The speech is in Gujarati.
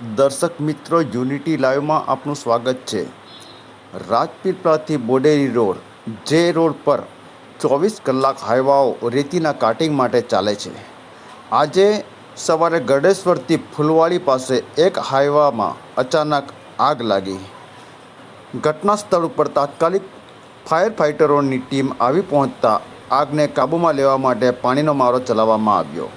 દર્શક મિત્રો, યુનિટી લાઈવમાં આપનું સ્વાગત છે. રાજપીપળાથી બોડેરી રોડ, જે રોડ પર ચોવીસ કલાક હાઈવાઓ રેતીના કાટિંગ માટે ચાલે છે. આજે સવારે ગડેશ્વરથી ફૂલવાડી પાસે એક હાઈવામાં અચાનક આગ લાગી. ઘટના સ્થળ ઉપર તાત્કાલિક ફાયર ફાઇટરોની ટીમ આવી પહોંચતા આગને કાબૂમાં લેવા માટે પાણીનો મારો ચલાવવામાં આવ્યો.